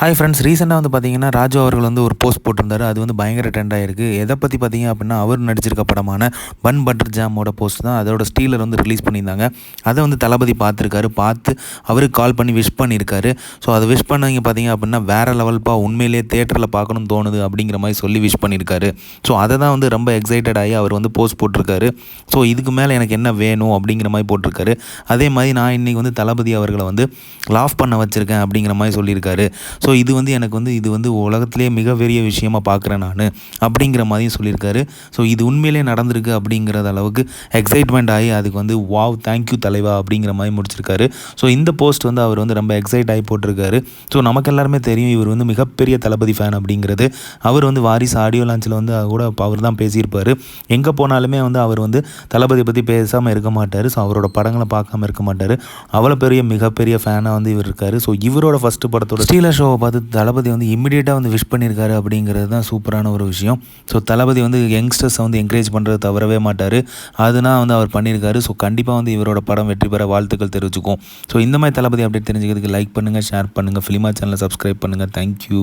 Hi friends ரீசெண்டாக வந்து பார்த்தீங்கன்னா ராஜு அவர்கள் வந்து ஒரு போஸ்ட் போட்டிருந்தாரு. அது வந்து பயங்கர ட்ரெண்ட் ஆகிருக்கு எதை பற்றி பார்த்தீங்க அப்படின்னா அவர் நடிச்சிருக்க படமான பன் பட்டர் ஜாமோட போஸ்ட் தான் அதோட ஸ்டீலர் வந்து ரிலீஸ் பண்ணியிருந்தாங்க. அதை வந்து தளபதி பார்த்துருக்காரு. பார்த்து அவருக்கு கால் பண்ணி விஷ் பண்ணியிருக்காரு. ஸோ அதை விஷ் பண்ணவங்க பார்த்தீங்க அப்படின்னா வேறு லெவல்ப்பா உண்மையிலேயே தேட்டரில் பார்க்கணும்னு தோணுது அப்படிங்கிற மாதிரி சொல்லி விஷ் பண்ணியிருக்காரு. ஸோ அதை தான் வந்து ரொம்ப எக்ஸைட்டட் ஆகி அவர் வந்து போஸ்ட் போட்டிருக்காரு. ஸோ இதுக்கு மேலே எனக்கு என்ன வேணும் அப்படிங்கிற மாதிரி போட்டிருக்காரு. அதே மாதிரி நான் இன்றைக்கி வந்து தளபதி அவர்களை வந்து லாஃப் பண்ண வச்சுருக்கேன் அப்படிங்கிற மாதிரி சொல்லியிருக்காரு. ஸோ இது வந்து எனக்கு வந்து இது வந்து உலகத்திலேயே மிகப்பெரிய விஷயமா பார்க்குறேன் நான் அப்படிங்கிற மாதிரியும் சொல்லியிருக்காரு. ஸோ இது உண்மையிலே நடந்திருக்கு அப்படிங்கிறது அளவுக்கு எக்ஸைட்மெண்ட் ஆகி அதுக்கு வந்து வாவ் தேங்க்யூ தலைவா அப்படிங்கிற மாதிரி முடிச்சிருக்காரு. ஸோ இந்த போஸ்ட் வந்து அவர் வந்து ரொம்ப எக்ஸைட் ஆகி போட்டிருக்காரு. ஸோ நமக்கு எல்லாருமே தெரியும் இவர் வந்து மிகப்பெரிய தளபதி ஃபேன் அப்படிங்கிறது. அவர் வந்து வாரிசு ஆடியோ லான்ச்சில் வந்து கூட அவர் தான் பேசியிருப்பார். எங்கே போனாலுமே வந்து அவர் வந்து தளபதி பற்றி பேசாமல் இருக்க மாட்டார். ஸோ அவரோட படங்களை பார்க்காம இருக்க மாட்டார். அவ்வளோ பெரிய மிகப்பெரிய ஃபேனாக வந்து இவர் இருக்கார். ஸோ இவரோட ஃபஸ்ட்டு படத்தோட ஸ்டீலர் ஷோவை பார்த்து தளபதி வந்து இம்மிடியேட்டாக வந்து விஷ் பண்ணியிருக்காரு அப்படிங்கிறது தான் சூப்பரான ஒரு விஷயம். ஸோ தளபதி வந்து யங்ஸ்டர்ஸை வந்து என்கரேஜ் பண்ணுறது தவறவே மாட்டார். அதுனா வந்து அவர் பண்ணியிருக்காரு. ஸோ கண்டிப்பாக வந்து இவரோட படம் வெற்றி பெற வாழ்த்துக்கள் தெரிவிச்சுக்கும் ஸோ இந்த மாதிரி தளபதி அப்டேட் தெரிஞ்சுக்கிறதுக்கு லைக் பண்ணுங்கள் ஷேர் பண்ணுங்கள் ஃபிலிமா சேனலை சப்ஸ்கிரைப் பண்ணுங்கள் தேங்க்யூ